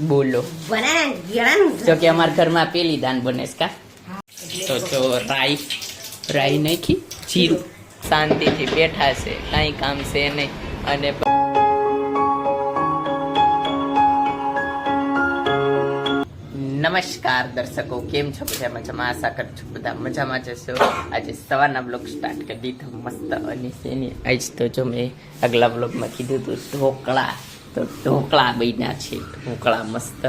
બોલો. જો કે અમારા ઘરમાં પેલી દાન બને કા? તો જો રાઈ રાઈ નાખી, જીરું. શાંતિથી બેઠા છે, કાંઈ કામ છે નહીં. અને નમસ્કાર દર્શકો, કેમ છો બધા મજામાં? આશા કર છું બધા મજામાં જશો આજે સવારના બ્લોગ સ્ટાર્ટ કરી દીધો, મસ્ત અને સેની આજ તો જો મેં આગલા બ્લોગમાં કીધું હતું ઢોકળા. તો ઢોકળા બન્યા છે ઢોકળા મસ્ત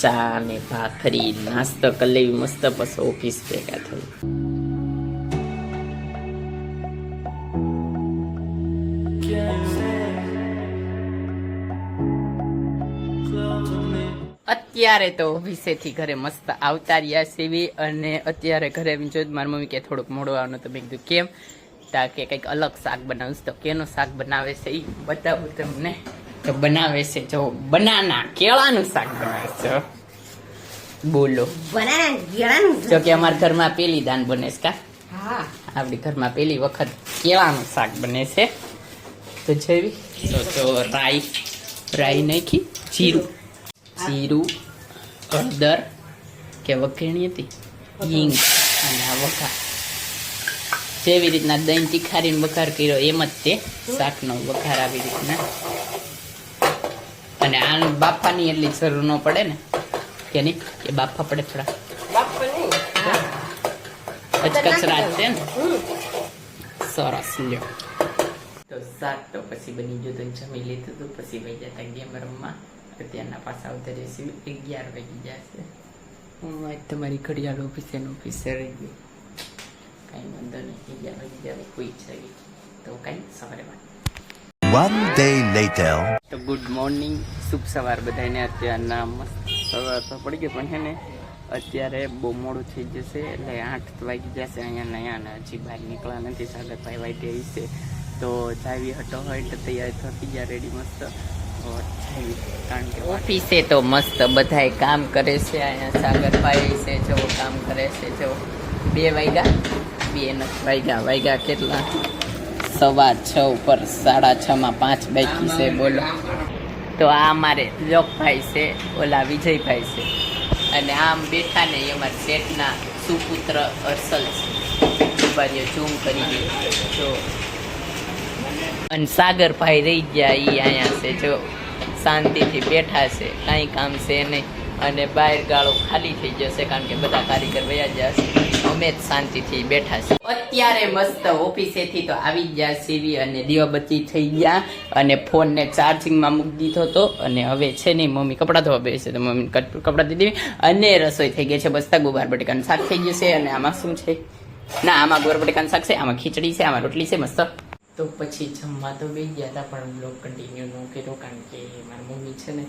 ચા ને ભાખરી નાસ્તો કરી મસ્ત પછી ઓફિસ ભેગા થયું અત્યારે તો ઓફિસેથી ઘરે મસ્ત આવતા રહ્યા સીવી અને અત્યારે ઘરે જો મારી મમ્મી કે થોડુંક મોડું આવવાનું તો મેં કીધું, કેમ? તા કે કંઈક અલગ શાક બનાવીશ. તો કેનું શાક બનાવે છે એ બતાવું તમને. તો બનાવે છે. જો બનાના કેળાનું શાક બનાવે છે બોલો. બનાના કેળાનું જો કે અમારા ઘરમાં પેલી દાન બને છે કા? હા. આપણી ઘરમાં પેલી વખત કેળાનું શાક બને છે. તો જેવી? તો તો રાઈ રાઈ નાખી જીરું. જીરું હળદર કે વઘેણી હતી? હિંગ અને આ વઘાર. જેવી રીતના દહીં તીખારીને વઘાર કર્યો એમ જ તે શાકનો વઘાર આવી રીતના અને આ બાફાની એટલી જરૂર ન પડે ને કે નહીં? કે બાફા પડે થોડા. છે ને? સરસ લ્યો. તો શાક તો પછી બની ગયું તો જમી લીધું હતું પછી વહી જતા ગેમ રમવા. અત્યારના પાછા આવતા રહેશે અગિયાર વાગી જશે. હું આજ તમારી ઘડિયાળ ઓફિસે ઓફિસે રહી ગઈ. કાંઈ વાંધો નહીં. અગિયાર વાગી જાય કોઈ છે તો કાંઈ સવારે વાત. One day later. તો ગુડ મોર્નિંગ શુભ સવાર બધાને. અત્યારના મસ્ત સવાર તો પડી ગઈ પણ છે ને અત્યારે બહુ મોડું થઈ જશે એટલે આઠ વાગી જશે અહીંયા નયા ને હજી બહાર નીકળ્યા નથી. સાગરભાઈ વાઈટે છે. તો જાવી હટો હોય તો તૈયાર થતી ગયા રેડી મસ્ત. કારણ કે ઓફિસે તો મસ્ત બધાય કામ કરે છે. અહીંયા સાગરભાઈ છે જો કામ કરે છે જો બે વાગ્યા બે નથી વાગ્યા વાગ્યા કેટલા? સવા છ ઉપર સાડા છ માં પાંચ બાકી છે, બોલો. તો આ અમારે લોકભાઈ છે, ઓલા વિજયભાઈ છે. અને આમ બેઠા ને એ અમારા શેઠના સુપુત્ર અરસલ છે. ઉભારીઓ ઝૂમ કરી દે. તો અને સાગરભાઈ રહી ગયા એ અહીંયા છે, જો. શાંતિથી બેઠા છે, કાંઈ કામ છે નહીં. અને બહાર ગાળો ખાલી થઈ જશે, કારણ કે બધા કારીગર વયા જશે અમે જ શાંતિથી બેઠા છીએ. અત્યારે મસ્ત ઓફિસેથી તો આવી ગયા સીવી અને દીવાબત્તી થઈ ગયા અને ફોનને ચાર્જિંગમાં મૂકી દીધો હતો અને હવે છે નહીં મમ્મી કપડાં ધોવા બેસે તો મમ્મી કપડાં દીધી અને રસોઈ થઈ ગઈ છે. બસતા ગુવાર બટેકાનું શાક થઈ ગયું છે અને આમાં શું છે? ના, આમાં ગુબાર બટેકાનું શાક છે, આમાં ખીચડી છે, આમાં રોટલી છે, મસ્ત. તો પછી જમવા તો બે ગયા હતા, પણ બ્લોગ કન્ટિન્યુ ન કર્યો કારણ કે મારી મમ્મી છે ને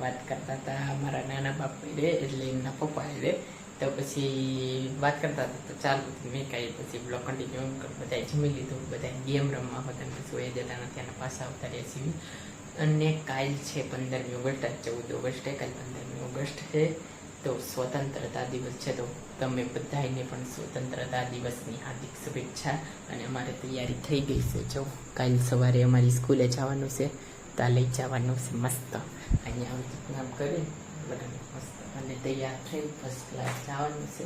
વાત કરતા હતા, મારા નાના બાપ રે એટલે એમના પપ્પા રે. તો પછી વાત કરતા હતા તો ચાલુ મેં કાંઈ પછી બ્લોક કન્ટિન્યુ બધાએ જમી લીધું બધા ગેમ રમવા હતા અને પછી એ જતા નથી અને પાછા આવતા રહ્યા છીએ. અને કાલ છે પંદરમી ઓગસ્ટ ચૌદ ઓગસ્ટ કાલ પંદરમી ઓગસ્ટ છે તો સ્વતંત્રતા દિવસ છે. તો તમે બધાને પણ સ્વતંત્રતા દિવસની હાર્દિક શુભેચ્છા અને અમારે તૈયારી થઈ ગઈ છે. જો કાલ સવારે અમારી સ્કૂલે જવાનું છે ત્યાં લઈ જવાનું છે મસ્ત. અહીંયા આમ કરી બધાને મસ્ત અને તૈયાર થઈ ફર્સ્ટ ક્લાસ જવાનું છે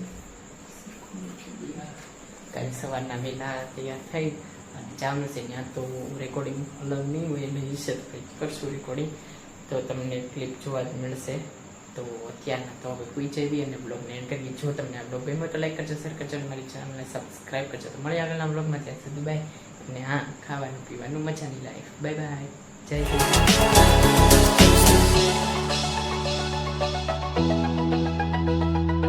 કાલે સવારના વહેલા તૈયાર થઈ અને જવાનું છે ત્યાં તો રેકોર્ડિંગ અલગ નહીં હોય એને વિશે કરશું રેકોર્ડિંગ તો તમને ક્લિપ જોવા જ મળશે તો અત્યારના તો હવે કોઈ જઈએ અને બ્લોગને એન્ડ કરીએ જો તમને આ બ્લોગ ગમ્યો તો લાઈક કરજો શેર કરજો મારી ચેનલને સબસ્ક્રાઈબ કરજો તો મળી આગળના બ્લોગમાં ત્યાં સુધી બાય અને હા ખાવાનું પીવાનું મજાની લાઈફ બાય બાય જય thank you